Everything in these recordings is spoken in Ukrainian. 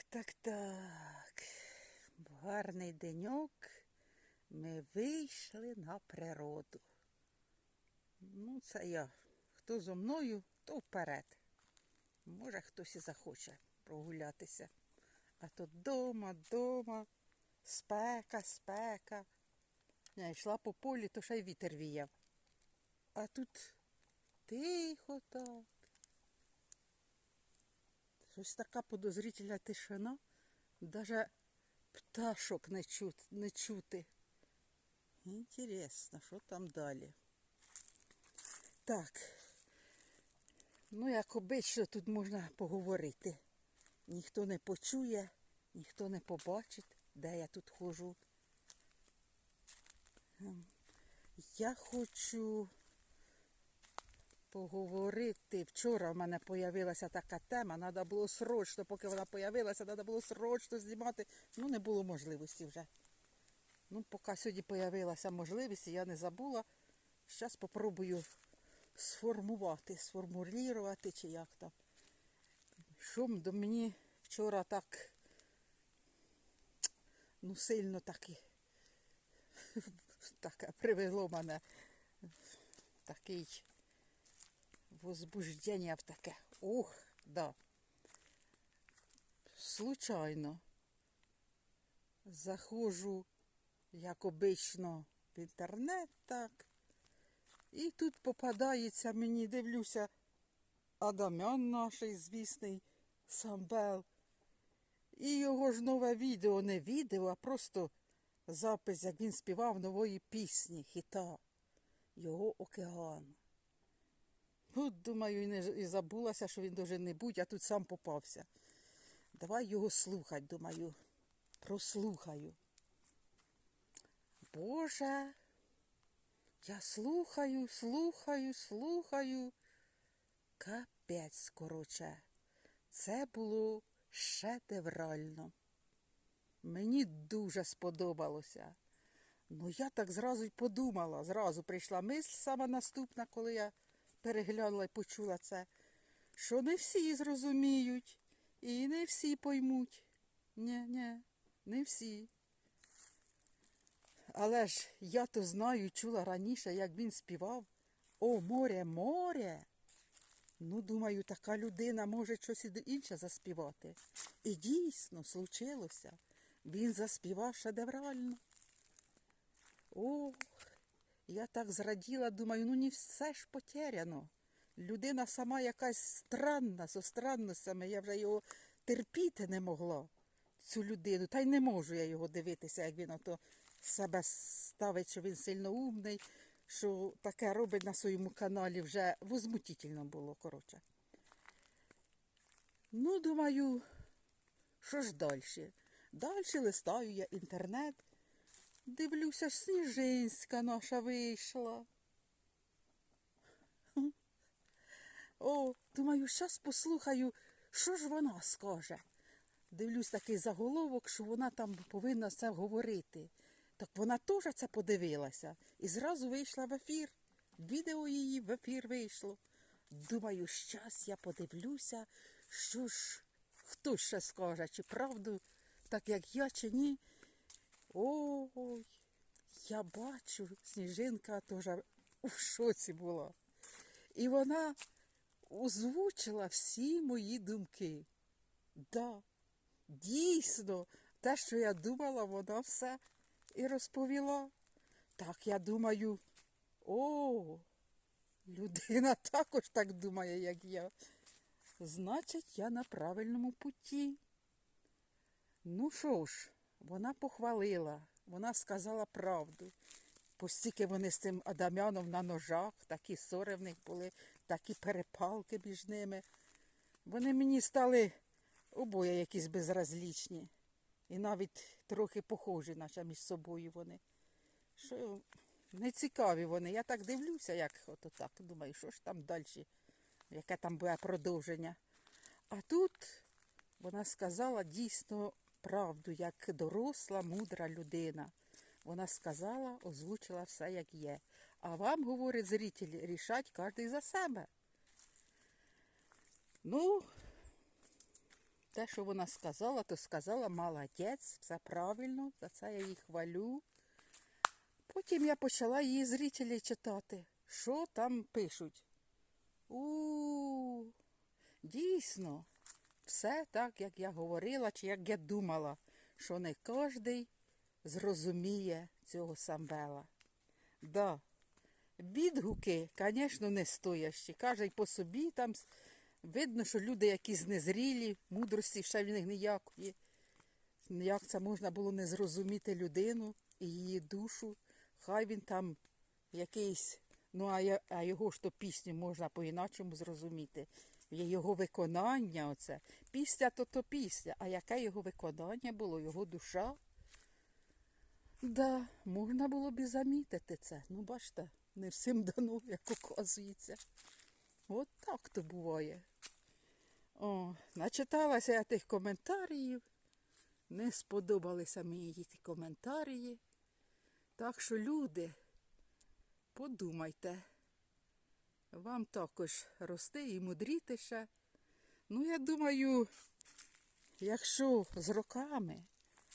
Так, так, так. Гарний деньок. Ми вийшли на природу. Ну, це я. Хто зо мною, то вперед. Може, хтось і захоче прогулятися. А то дома, дома, спека, спека. Я йшла по полі, то ще й вітер віяв. А тут тихо так. Щось така подозрительна тишина. Даже пташок не, чут, не чути. Інтересно, що там далі. Так. Ну, як обично, тут можна поговорити. Ніхто не почує, ніхто не побачить, де я тут ходжу. Ем, Я хочу поговорити. Вчора в мене появилася така тема, треба було срочно, поки вона появилася, треба було срочно знімати. Ну, не було можливості вже. Ну, поки сьогодні появилася можливість, і я не забула. Зараз спробую сформувати, сформулювати, чи як там. Що до мені вчора так, ну, сильно таки, таке привело мене такий возбуждення в таке. Ух, да. Случайно заходжу, як обично, в інтернет так. І тут попадається мені, дивлюся, Адамян наш звісний Самбел. І його ж нове відео, не відео, а просто запис, як він співав нової пісні, хіта. Його океан. От, думаю, і, не, і забулася, що він дуже не будь, а тут сам попався. Давай його слухать, думаю, прослухаю. Боже, я слухаю, слухаю, слухаю. Капець, короче. Це було шедеврально. Мені дуже сподобалося. Ну, я так зразу й подумала, зразу прийшла мисль сама наступна, коли я переглянула і почула це, що не всі зрозуміють і не всі поймуть. Ні, ні, не всі. Але ж я то знаю, чула раніше, як він співав. О, море, море. Ну, думаю, така людина може щось інше заспівати. І дійсно случилося. Він заспівав шедеврально. Я так зраділа, думаю, ну не все ж потеряно. Людина сама якась странна, зо странностями, я вже його терпіти не могла, цю людину. Та й не можу я його дивитися, як він ото себе ставить, що він сильно умний, що таке робить на своєму каналі вже возмутительно було, коротше. Ну, думаю, що ж далі? Далі листаю я інтернет. Дивлюся, Сніжинська наша вийшла. О, думаю, щас послухаю, що ж вона скаже. Дивлюсь такий заголовок, що вона там повинна це говорити. Так вона теж це подивилася і зразу вийшла в ефір. Відео її в ефір вийшло. Думаю, щас я подивлюся, що ж хто ще скаже, чи правду, так як я, чи ні. Ой, я бачу, сніжинка теж у шоці була. І вона озвучила всі мої думки. Да, дійсно, те, що я думала, вона все і розповіла. Так, я думаю, о, людина також так думає, як я. Значить, я на правильному путі. Ну що ж, вона похвалила, вона сказала правду. Постільки вони з цим Адамяном на ножах, такі ссори в них були, такі перепалки між ними. Вони мені стали обоє якісь безразлічні. І навіть трохи похожі, наче між собою вони. Що не цікаві вони. Я так дивлюся, як ото так. Думаю, що ж там далі, яке там буде продовження. А тут вона сказала дійсно правду, як доросла, мудра людина. Вона сказала, озвучила все, як є. А вам, говорить зритель, рішать кожен за себе. Ну, те, що вона сказала, то сказала молодець, все правильно, за це я її хвалю. Потім я почала її зрителі читати, що там пишуть. У, дійсно, все так, як я говорила, чи як я думала, що не кожний зрозуміє цього самбела. Да, відгуки, звісно, не стоящі. Каже, й по собі там видно, що люди якісь незрілі, мудрості ще в них ніякої. Як це можна було не зрозуміти людину і її душу? Хай він там якийсь, ну а його ж то пісню можна по-іначому зрозуміти. Його виконання, оце. Пісня то то пісня. А яке його виконання було, його душа? Да, можна було б і замітити це. Ну, бачите, не всім дано, як оказується. От так то буває. О, начиталася я тих коментарів. Не сподобалися мені ті коментарі. Так що, люди, подумайте, вам також рости і мудріти. Ну, я думаю, якщо з роками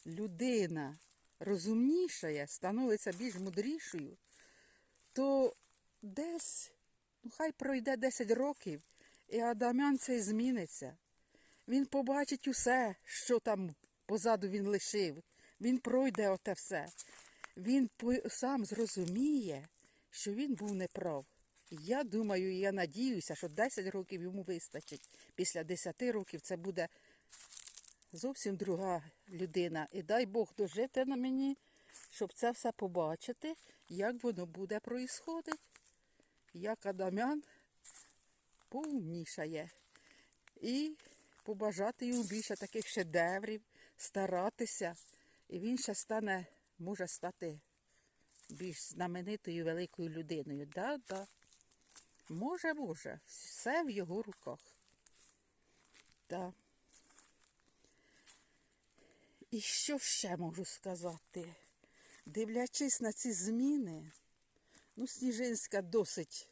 людина розумнішає, становиться більш мудрішою, то десь, ну хай пройде 10 років, і Адамян цей зміниться. Він побачить усе, що там позаду він лишив. Він пройде оте все. Він сам зрозуміє, що він був неправ. Я думаю, я надіюся, що 10 років йому вистачить. Після 10 років це буде зовсім друга людина. І дай Бог дожити на мені, щоб це все побачити, як воно буде проїсходити. Як Адамян поумнішає. І побажати йому більше таких шедеврів, старатися. І він ще стане, може стати більш знаменитою великою людиною. Да, да. Може, може, все в його руках. Да. І що ще можу сказати? Дивлячись на ці зміни, ну, Сніжинська досить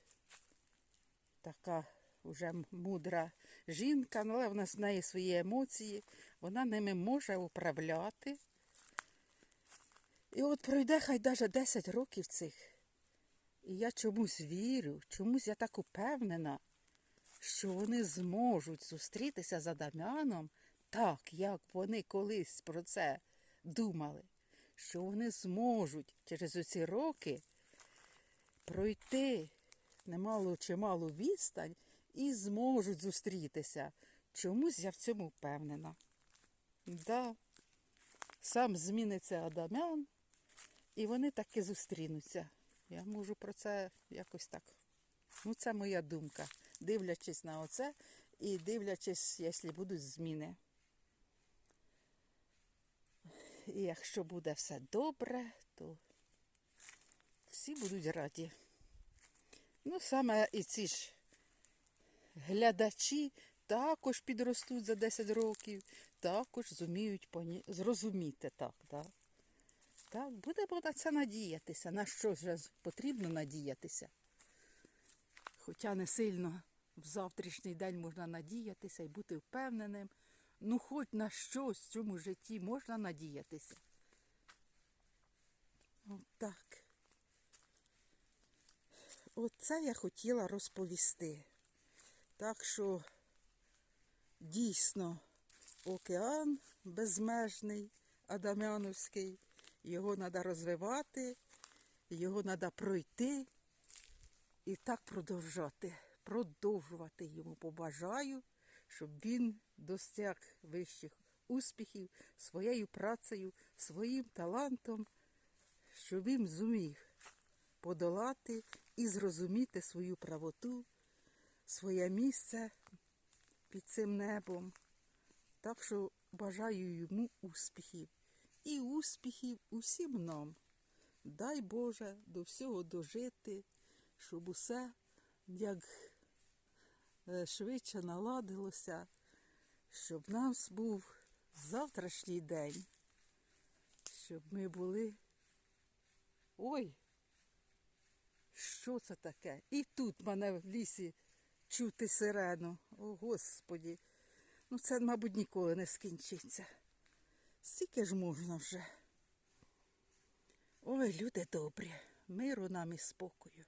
така вже мудра жінка, ну, але в нас в неї свої емоції, вона ними може управляти. І от пройде хай даже 10 років цих. І я чомусь вірю, чомусь я так упевнена, що вони зможуть зустрітися з Адамяном так, як вони колись про це думали, що вони зможуть через оці роки пройти немалу чималу відстань і зможуть зустрітися. Чомусь я в цьому впевнена. Да, сам зміниться Адамян, і вони таки зустрінуться. Я можу про це якось так. Ну, це моя думка. Дивлячись на оце і дивлячись, якщо будуть зміни. І якщо буде все добре, то всі будуть раді. Ну, саме і ці ж глядачі також підростуть за 10 років, також зуміють поні... зрозуміти так. Да? Так, будемо на це надіятися. На що ж потрібно надіятися? Хоча не сильно в завтрашній день можна надіятися і бути впевненим. Ну, хоч на щось в цьому житті можна надіятися. Отак. Оце я хотіла розповісти. Так що дійсно океан безмежний, Адамяновський, його треба розвивати, його треба пройти і так продовжати. Продовжувати йому побажаю, щоб він досяг вищих успіхів своєю працею, своїм талантом, щоб він зуміг подолати і зрозуміти свою правоту, своє місце під цим небом. Так що бажаю йому успіхів і успіхів усім нам. Дай Боже до всього дожити, щоб усе як е, швидше наладилося, щоб нас був завтрашній день, щоб ми були. Ой, що це таке? І тут мене в лісі чути сирену. О, Господі. Ну, це, мабуть, ніколи не скінчиться. Скільки ж можна вже? Ой, люди добрі, миру нам і спокою.